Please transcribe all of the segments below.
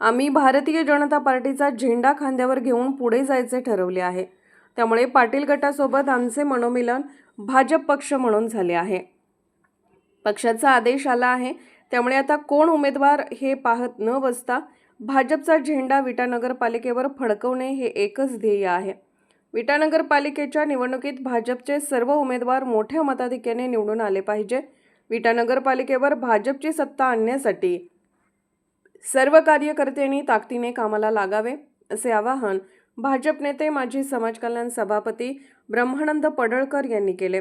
आम्ही भारतीय जनता पार्टीचा झेंडा खांद्यावर घेऊन पुढे जायचे ठरवले आहे. त्यामुळे पाटील गटासोबत आमचे मनोमिलन भाजप पक्ष म्हणून झाले आहे. पक्षाचा आदेश आला आहे. त्यामुळे आता कोण उमेदवार हे पाहत न बसता भाजपचा झेंडा विटा नगरपालिकेवर फडकवणे हे एकच ध्येय आहे. विटा नगरपालिकेच्या निवडणुकीत भाजपचे सर्व उमेदवार मोठ्या मताधिक्याने निवडून आले पाहिजे. विटा नगरपालिकेवर भाजपची सत्ता आणण्यासाठी सर्व कार्यकर्त्यांनी ताकदीने कामाला लागावे असे आवाहन भाजप नेते माजी समाज कल्याण सभापती ब्रह्मानंद पडळकर यांनी केले.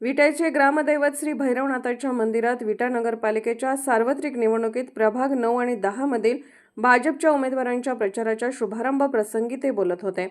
विट्याचे ग्रामदैवत श्री भैरवनाथाच्या मंदिरात विटा नगरपालिकेच्या सार्वत्रिक निवडणुकीत प्रभाग नऊ आणि दहामधील भाजपच्या उमेदवारांच्या प्रचाराच्या शुभारंभ प्रसंगी ते बोलत होते.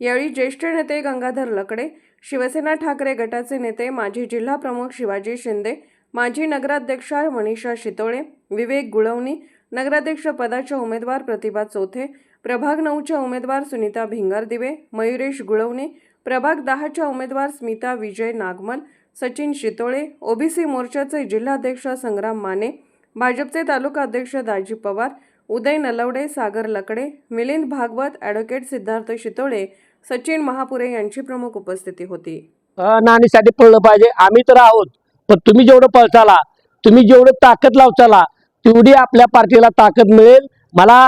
यावेळी ज्येष्ठ नेते गंगाधर लकडे शिवसेना ठाकरे गटाचे नेते माजी जिल्हा प्रमुख शिवाजी शिंदे माजी नगराध्यक्षा मनीषा शितोळे विवेक गुळवणी नगराध्यक्ष पदाच्या उमेदवार प्रतिभा चोथे प्रभाग नऊच्या उमेदवार सुनीता भिंगारदिवे मयुरेश गुळवणे प्रभाग दहाच्या उमेदवार स्मिता विजय नागमल सचिन शितोळे ओबीसी मोर्चाचे जिल्हाध्यक्ष संग्राम माने भाजपचे तालुका अध्यक्ष दाजी पवार उदय नलवडे सागर लकडे मिलिंद भागवत ॲडव्होकेट सिद्धार्थ शितोळे सचिन महापुरे यांची प्रमुख उपस्थिती होती. नाणीसाठी पळलं पाहिजे. आम्ही तर आहोत पण तुम्ही जेवढं पळचाला तुम्ही जेवढं ताकद लावचाला तेवढी आपल्या पार्टीला ताकद मिळेल. मला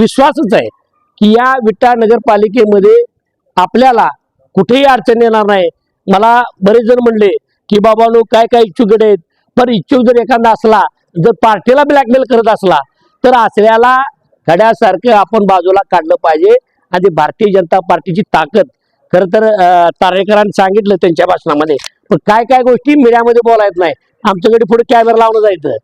विश्वासच आहे की या विटा नगरपालिकेमध्ये आपल्याला कुठेही अडचण येणार नाही. मला बरेच जण म्हणले की बाबा नो काय काय इच्छुक आहेत? पण इच्छुक जर एखादा असला जर पार्टीला ब्लॅकमेल करत असला तर असल्याला घड्यासारखं आपण बाजूला काढलं पाहिजे. आणि भारतीय जनता पार्टीची ताकद खरं तर तारेकरांनी सांगितलं त्यांच्या भाषणामध्ये पण काय काय गोष्टी मीडियामध्ये बोलायच नाही. आमच्याकडे पुढे कॅमेरा लावलं जायचं.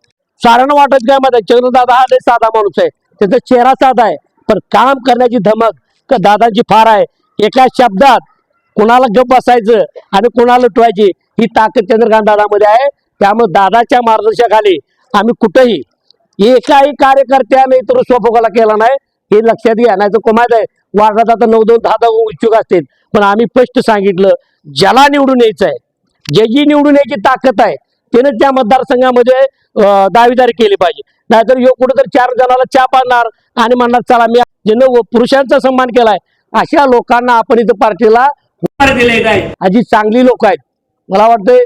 सारण वाटत काय माहिती? चंद्र दादा हा लय साधा माणूस आहे. त्याचा चेहरा साधा आहे. पण काम करण्याची धमक का दादांची फार आहे. एका शब्दात कुणाला गप बसायचं आणि कुणाला लुटवायची ही ताकद चंद्रकांत दादामध्ये आहे. त्यामुळे दादाच्या मार्गदर्शनाखाली आम्ही कुठेही एकाही कार्यकर्त्याने तर स्वफोकाला केला नाही. हे लक्षात घ्या नाही तर माहीत आहे? वार्डात आता नऊ दोन दहा दहा इच्छुक असतील. पण आम्ही स्पष्ट सांगितलं ज्याला निवडून यायचं आहे ज्याची निवडून यायची ताकद आहे त्याने त्या मतदारसंघामध्ये दावेदारी केली पाहिजे. नाहीतर यो कुठेतरी चार जणाला चहा पाडणार आणि म्हणणार चला मी ज्यानं व- पुरुषांचा सन्मान केलाय अशा लोकांना आपण इथं पार्टीला दिले काय? अजी चांगली लोक आहेत. मला वाटतंय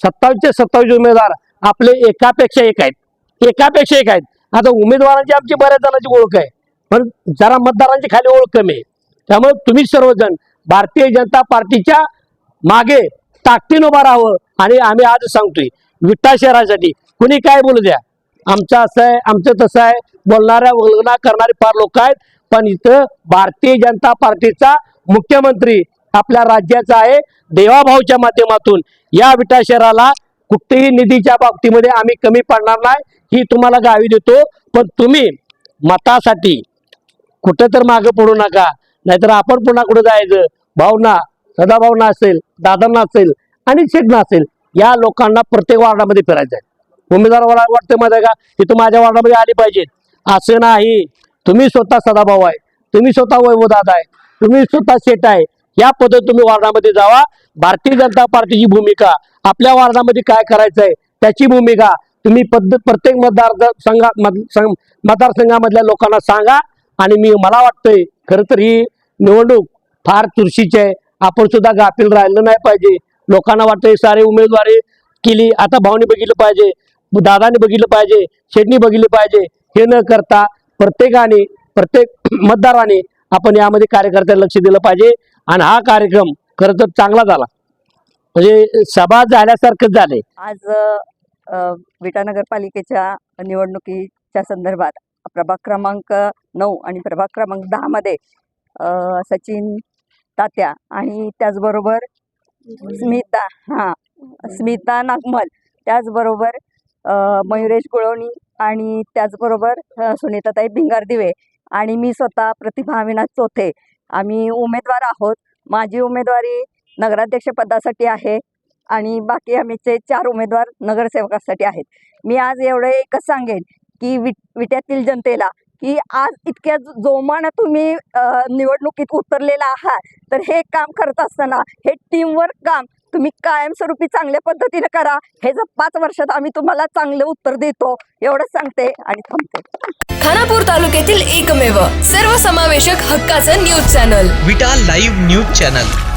सत्तावीसचे सत्तावीस उमेदवार आपले एकापेक्षा एक आहेत. एकापेक्षा एक आहेत. आता उमेदवारांची आमची बऱ्याच जणांची ओळख आहे. पण जरा मतदारांची खाली ओळख कमी आहे. त्यामुळे तुम्ही सर्वजण भारतीय जनता पार्टीच्या मागे ताकदीनं उभा राहावं आणि आम्ही आज सांगतोय. विठ्ठा शहरासाठी. कुणी काय बोलू द्या? आमचं असं आहे आमचं तसं आहे. बोलणाऱ्या वल्गना करणारे फार लोक आहेत. पण इथं भारतीय जनता पार्टीचा मुख्यमंत्री आपल्या राज्याचा आहे. देवाभाऊच्या माध्यमातून या विटा शहराला कुठेही निधीच्या बाबतीमध्ये आम्ही कमी पडणार नाही. ही तुम्हाला गावी देतो. पण तुम्ही मतासाठी कुठं तर मागं पडू नका. नाहीतर आपण पुन्हा कुठं जायचं? भावना सदाभावना असेल दादांना असेल आणि शेटना असेल. या लोकांना प्रत्येक वार्डामध्ये फिरायचं आहे उमेदवार मला वाटतं माहिती आहे का? की तू माझ्या वार्डामध्ये आली पाहिजेत असं नाही. तुम्ही स्वतः सदाभाऊ आहे. तुम्ही स्वतः वैभव दादा आहे. तुम्ही स्वतः सेट आहे. या पद्धत तुम्ही वार्डामध्ये जावा. भारतीय जनता पार्टीची भूमिका आपल्या वार्डामध्ये काय करायचं आहे त्याची भूमिका तुम्ही पद्धत प्रत्येक मतदार संघा मतदारसंघामधल्या लोकांना सांगा आणि मी मला वाटतंय खरं तर ही निवडणूक फार चुरशीची आहे. आपण सुद्धा गाफील राहिलं नाही पाहिजे. लोकांना वाटतं सारे उमेदवारी केली. आता भावने बघितलं पाहिजे दादाने बघितलं पाहिजे शेटनी बघितलं पाहिजे. हे न करता प्रत्येकाने प्रत्येक मतदाराने आपण यामध्ये कार्यकर्त्याला लक्ष दिलं पाहिजे. आणि हा कार्यक्रम खर तर चांगला झाला. म्हणजे सभा झाल्यासारखंच झाले आज अ, विटा नगरपालिकेच्या निवडणुकीच्या संदर्भात प्रभाग क्रमांक नऊ आणि प्रभाग क्रमांक दहामध्ये सचिन तात्या आणि त्याचबरोबर स्मिता हां स्मिता नागमल त्याचबरोबर मयुरेश गुळवणी आणि त्याचबरोबर सुनीताताई भिंगारदिवे आणि मी स्वतः प्रतिभा अविनाश चोथे. आम्ही उमेदवार आहोत. माझी उमेदवारी नगराध्यक्ष पदासाठी आहे आणि बाकी आमचे चार उमेदवार नगरसेवकासाठी आहेत. मी आज एवढं एकच सांगेन की विट विट्यातील जनतेला की आज इतक्या जोमानं तुम्ही निवडणुकीत उतरलेला आहात तर हे काम करत असताना हे टीमवर्क काम तुम्ही कायमस्वरूपी चांगल्या पद्धतीने करा. हे जर पाच वर्षात आम्ही तुम्हाला चांगलं उत्तर देतो एवढंच सांगते आणि थांबते. खानापूर तालुक्यातील एकमेव सर्वसमावेशक हक्काचं news channel. Vita live news channel.